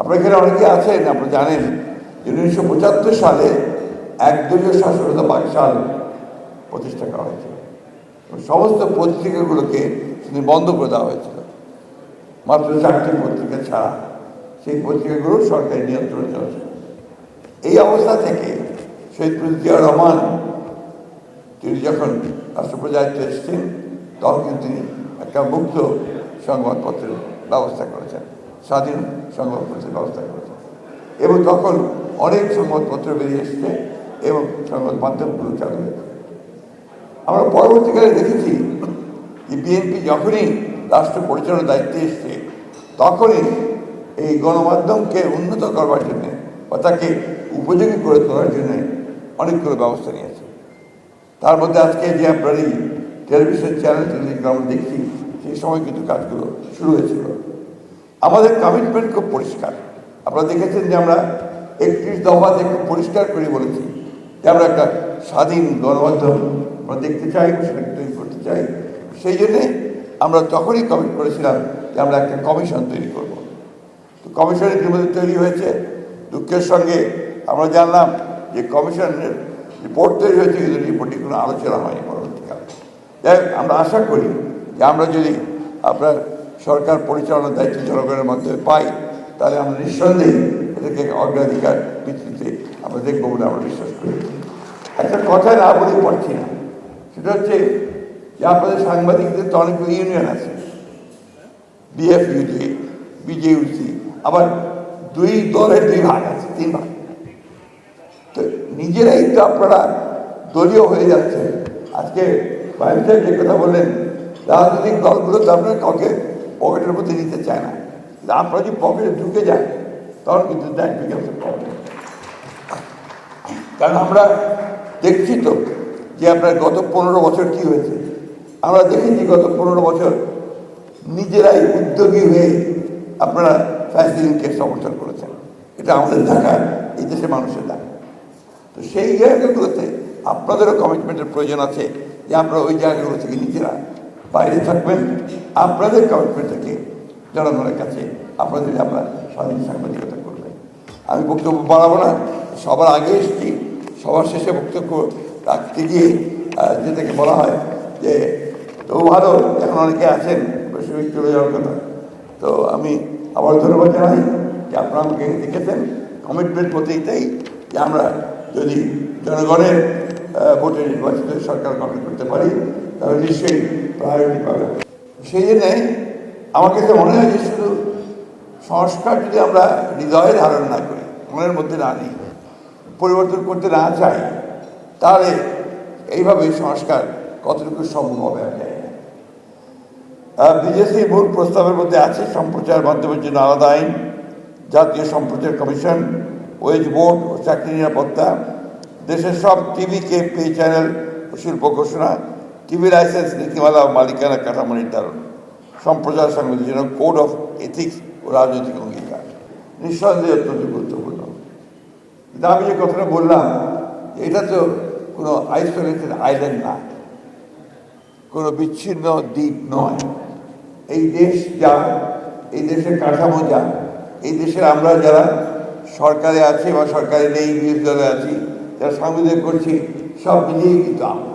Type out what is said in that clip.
আপনার এখানে অনেকে আছেন, আপনারা জানেন যে উনিশশো পঁচাত্তর সালে একদলীয় শাসনতা বাকশাল প্রতিষ্ঠা করা হয়েছিল। সমস্ত পত্রিকাগুলোকে সেদিন বন্ধ করে দেওয়া হয়েছিল। মাত্র চারটি পত্রিকা ছাড়া সেই পত্রিকাগুলো সরকারি নিয়ন্ত্রণে চলছে এই অবস্থা থেকে শহীদ জিয়া রহমান, তিনি যখন রাষ্ট্রপতি এসেছেন, তখন তিনি একটা মুক্ত সংবাদপত্রের ব্যবস্থা করেছেন। স্বাধীন সংবাদপত্রের ব্যবস্থা করেছে। এবং তখন অনেক সংবাদপত্র বেরিয়ে এসছে এবং সংবাদ মাধ্যমগুলো চালু হয়েছে। আমরা পরবর্তীকালে দেখেছি যে বিএনপি যখনই রাষ্ট্র পরিচালনার দায়িত্বে এসছে, তখনই এই গণমাধ্যমকে উন্নত করবার জন্য বা তাকে উপযোগী করে তোলার জন্য অনেকগুলো ব্যবস্থা নিয়েছে। তার মধ্যে আজকে যে আপনার এই টেলিভিশন চ্যানেলগুলো আমরা দেখছি, সেই সময় কিন্তু কাজগুলো শুরু হয়েছিল। আমাদের কমিটমেন্ট খুব পরিষ্কার। আপনারা দেখেছেন যে আমরা একত্রিশ দফাতে খুব পরিষ্কার করে বলেছি যে আমরা একটা স্বাধীন গণমাধ্যম আমরা দেখতে চাই তৈরি করতে চাই। সেই জন্যে আমরা তখনই কমিট করেছিলাম যে আমরা একটা কমিশন তৈরি করব। তো কমিশন ইতিমধ্যে তৈরি হয়েছে। দুঃখের সঙ্গে আমরা জানলাম যে কমিশনের রিপোর্ট তৈরি হয়েছে, কিন্তু রিপোর্টে কোনো আলোচনা হয়নি পরবর্তীকালে। যাই আমরা আশা করি যে আমরা যদি আপনার সরকার পরিচালনার দায়িত্ব জনগণের মাধ্যমে পাই, তাহলে আমরা নিঃসন্দেহে এটাকে অগ্রাধিকার ভিত্তিতে আমরা দেখব বলে আমরা বিশ্বাস করি। একটা কথা না বলে পারছি না। সেটা হচ্ছে যে আপনাদের সাংবাদিকদের তো অনেকগুলো ইউনিয়ন আছে। বিএফইউজে বিজেইউসি আবার দুই দলের দুই ভাগ আছে, তিন ভাগ। তো নিজেরাই তো আপনারা দলীয় হয়ে যাচ্ছে আজকে বাইরে যে কথা বললেন, রাজনৈতিক দলগুলো তো আপনার কাউকে পকেটের মধ্যে নিতে চায় না। আপনারা যদি পকেটে ঢুকে যায়, তখন কিন্তু দ্যাট বিকামস প্রবলেম কারণ আমরা দেখছি তো যে আপনার গত পনেরো বছর কি হয়েছে। আমরা দেখেছি গত পনেরো বছর নিজেরাই উদ্যোগী হয়ে আপনারা ফ্যাসিলিটিকে সমর্থন করেছেন। এটা আমাদের ঢাকা এই দেশের মানুষের ঢাকা তো সেই জায়গাগুলোতে আপনাদেরও কমিটমেন্টের প্রয়োজন আছে যে আমরা ওই জায়গাগুলো থেকে নিজেরা বাইরে থাকবেন। আপনাদের কমিটমেন্ট থেকে জনগণের কাছে আপনাদের আপনার স্বাধীন সাংবাদিকতা করবেন। আমি বক্তব্য বাড়াবো না, সবার আগে এসেছি, সবার শেষে বক্তব্য রাখতে গিয়ে যেটাকে বলা হয় যে, তো ভালো, এখন অনেকে আছেন, বেশি চলে যাওয়ার কথা। তো আমি আবার ধন্যবাদ জানাই যে আপনারা আমাকে দেখেছেন। কমিটমেন্ট বলতে এটাই যে আমরা যদি জনগণের ভোটে নির্বাচিত সরকার গঠন করতে পারি তাহলে নিশ্চয়ই প্রায়োরিটি পাবে। সেই জন্যে আমার কাছে মনে হয় যে শুধু সংস্কার যদি আমরা হৃদয়ে ধারণ না করি, মনের মধ্যে না নিই পরিবর্তন করতে না চাই, তাহলে এইভাবে সংস্কার কতটুকু সম্ভব হবে আমি জানি না। বিজেসির মূল প্রস্তাবের মধ্যে আছে সম্প্রচার মাধ্যমের জন্য আলাদা আইন, জাতীয় সম্প্রচার কমিশন, ওয়েজ বোর্ড ও চাকরি নিরাপত্তা, দেশের সব টিভিকে পে, চ্যানেল শিল্প ঘোষণা টিভি লাইসেন্স নীতিমালা মালিকানা কাঠামো নির্ধারণ। সম্প্রচার জন্য কোড অফ এথিক্স ও রাজনৈতিক অঙ্গীকার। নিঃসন্দেহে অত্যন্ত গুরুত্বপূর্ণ। কিন্তু আমি যে কথাটা বললাম, এটা তো কোনো আইসোলেটেড আইল্যান্ড না। কোনো বিচ্ছিন্ন দ্বীপ নয়। এই দেশ যা, এই দেশের কাঠামো যা, এই দেশের আমরা যারা সরকারে আছি বা সরকারে নেই, বিরোধী দলে আছি, যারা সাংবিধানিক করছি, সব মিলিয়েই কিন্তু আমরা।